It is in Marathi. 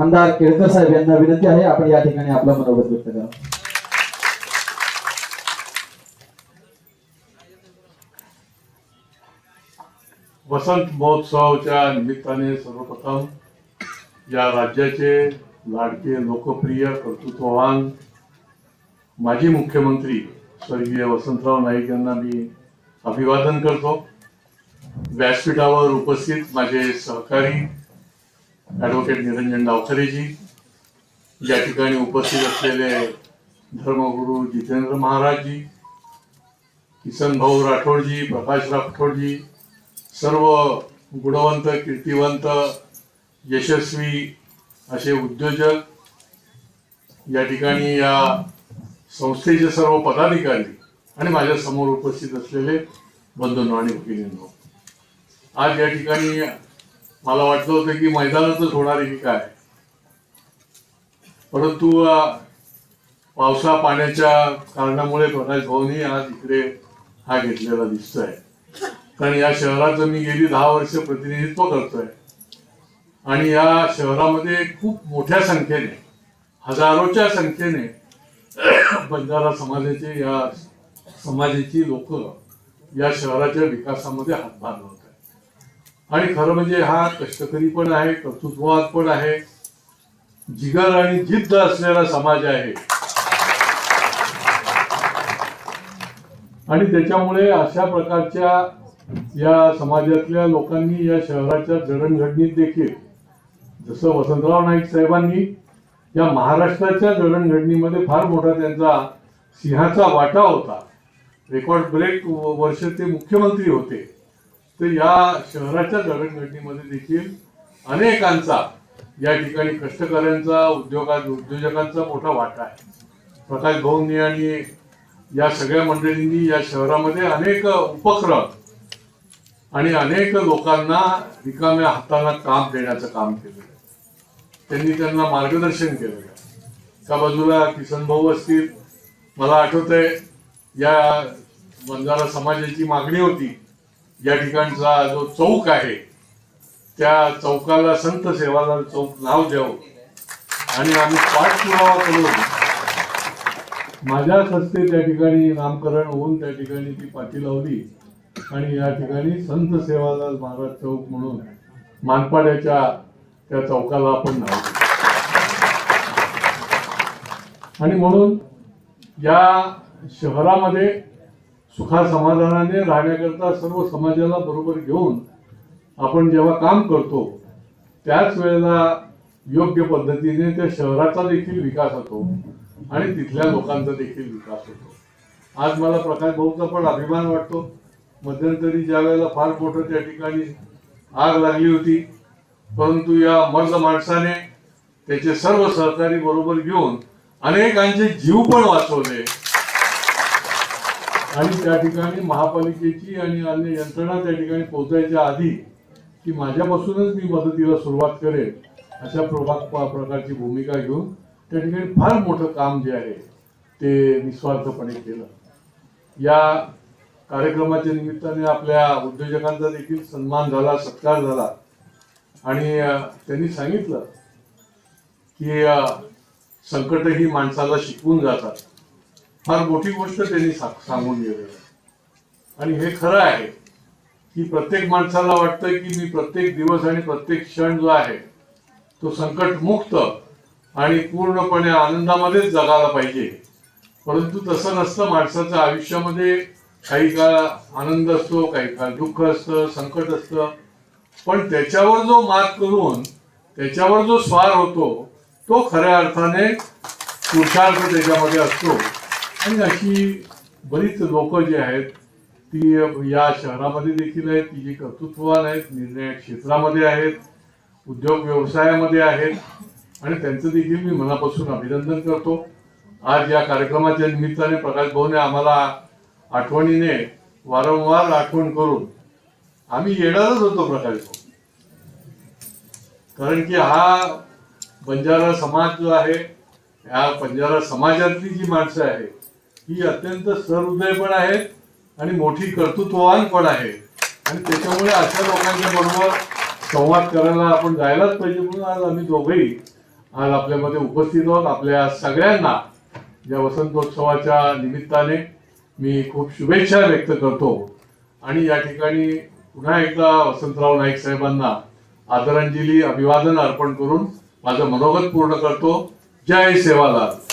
आमदार केळकर साहेब यांना विनंती आहे आपण या ठिकाणी आपलं मनोगत व्यक्त करा. वसंत महोत्सवाच्या निमित्ताने सर्वप्रथम या राज्याचे लाडके लोकप्रिय कर्तृत्ववान माजी मुख्यमंत्री स्वर्गीय वसंतराव नाईक यांना मी अभिवादन करतो. व्यासपीठावर उपस्थित माझे सहकारी ॲडव्होकेट निरंजन डावखरेजी. या ठिकाणी उपस्थित असलेले धर्मगुरू जितेंद्र महाराजजी किसन भाऊ राठोडजी प्रकाश राठोडजी सर्व गुणवंत कीर्तिवंत यशस्वी असे उद्योजक या ठिकाणी या संस्थेचे सर्व पदाधिकारी आणि माझ्यासमोर उपस्थित असलेले बंधूंनो आणि भगिनींनो आज या ठिकाणी मला वाटलं होतं की मैदानातच होणार आहे की काय. परंतु पावसा पाण्याच्या कारणामुळे प्रकाश भाऊनी आज इकडे हा घेतलेला दिसतोय. कारण या शहराचं मी गेली दहा वर्ष प्रतिनिधित्व करतोय. आणि या शहरामध्ये खूप मोठ्या संख्येने हजारोच्या संख्येने बंजारा समाजाचे या समाजाची लोक या शहराच्या विकासामध्ये हातभार लावतात. आणि खरं म्हणजे हा कष्टकरी पण आहे कर्तृत्ववाद पण आहे. जिगर आणि जिद्द असलेला समाज आहे. आणि त्याच्यामुळे अशा प्रकारच्या या समाजातल्या लोकांनी या शहराच्या जडणघडणीत देखील जसं वसंतराव नाईक साहेबांनी या महाराष्ट्राच्या जडणघडणीमध्ये फार मोठा त्यांचा सिंहाचा वाटा होता. रेकॉर्ड ब्रेक वर्ष ते मुख्यमंत्री होते. तर या शहराच्या जडणघडणीमध्ये देखील अनेकांचा या ठिकाणी कष्टकऱ्यांचा उद्योगा उद्योजकांचा मोठा वाटा आहे. प्रकाश भाऊंनी आणि या सगळ्या मंडळींनी या शहरामध्ये अनेक उपक्रम आणि अनेक लोकांना रिकाम्या हाताला काम देण्याचं काम केलेलं आहे. त्यांनी त्यांना मार्गदर्शन केलेलं आहे. त्या बाजूला किसन भाऊ असतील. मला आठवत आहे या बंजारा समाजाची मागणी होती. या ठिकाणचा जो चौक आहे त्या चौकाला संत सेवालाल चौक नाव द्यावं आणि आम्ही पाठपुरावा करून माझ्याच हस्ते त्या ठिकाणी नामकरण होऊन त्या ठिकाणी ती पाठी लावली आणि या ठिकाणी संत सेवालाल महाराज चौक म्हणून मानपाड्याच्या त्या चौकाला आपण नाव दिलं. आणि म्हणून या शहरामध्ये सुखा समाधानाने राहण्याकरता सर्व समाजाला बरोबर घेऊन आपण जेव्हा काम करतो त्याच वेळेला योग्य पद्धतीने त्या शहराचा देखील विकास होतो आणि तिथल्या लोकांचा देखील विकास होतो. आज मला प्रकाश भाऊचा पण अभिमान वाटतो. मध्यंतरी ज्या वेळेला फार मोठं त्या ठिकाणी आग लागली होती परंतु या मर्द माणसाने त्याचे सर्व सहकारी बरोबर घेऊन अनेकांचे जीव पण वाचवले. आणि त्या ठिकाणी महापालिकेची आणि अन्य यंत्रणा त्या ठिकाणी पोहोचायच्या आधी की माझ्यापासूनच मी मदतीला सुरुवात करेन अशा प्रभाग प्रकारची भूमिका घेऊन त्या ठिकाणी फार मोठं काम जे आहे ते निस्वार्थपणे केलं. या कार्यक्रमाच्या निमित्ताने आपल्या उद्योजकांचा देखील सन्मान झाला सत्कार झाला. आणि त्यांनी सांगितलं की संकटही संकट ही माणसाला शिकवून जातात. फार मोठी गोष्ट त्यांनी सा- सांगून गेलेलं आहे. आणि हे खरं आहे की प्रत्येक माणसाला वाटतं की मी प्रत्येक दिवस आणि प्रत्येक क्षण जो आहे तो संकटमुक्त आणि पूर्णपणे आनंदामध्येच जगायला पाहिजे. परंतु तसं नसतं माणसाचं आयुष्यामध्ये काही काळ आनंद असतो काही काळ दुःख असतं संकट असतं. पण त्याच्यावर जो मात करून त्याच्यावर जो स्वार होतो तो खऱ्या अर्थाने पुरुषार्थ त्याच्यामध्ये असतो. आणि अशी बरीच लोक जी आहेत ती या शहरामध्ये देखील आहेत ती जी कर्तृत्ववान आहेत निर्णय क्षेत्रामध्ये आहेत उद्योग व्यवसायामध्ये आहेत. आणि त्यांचं देखील मी मनापासून अभिनंदन करतो. आज या कार्यक्रमाच्या निमित्ताने प्रकाश भाऊने आम्हाला आठवणीने वारंवार आठवण करून आम्ही येणारच होतो प्रकाश भाऊ. कारण की हा बंजारा समाज जो आहे या बंजारा समाजातली जी माणसं आहे ही अत्यंत सहृदय पण आहेत आणि मोठी कर्तृत्ववान पण आहे. आणि त्याच्यामुळे अशा लोकांच्या बरोबर संवाद करायला आपण जायलाच पाहिजे म्हणून आज आम्ही दोघेही आज आपल्यामध्ये उपस्थित आहोत. आपल्या सगळ्यांना या वसंतोत्सवाच्या निमित्ताने मी खूप शुभेच्छा व्यक्त करतो. आणि या ठिकाणी पुन्हा एकदा वसंतराव नाईक साहेबांना आदरांजली अभिवादन अर्पण करून माझं मनोगत पूर्ण करतो. जय सेवालाल.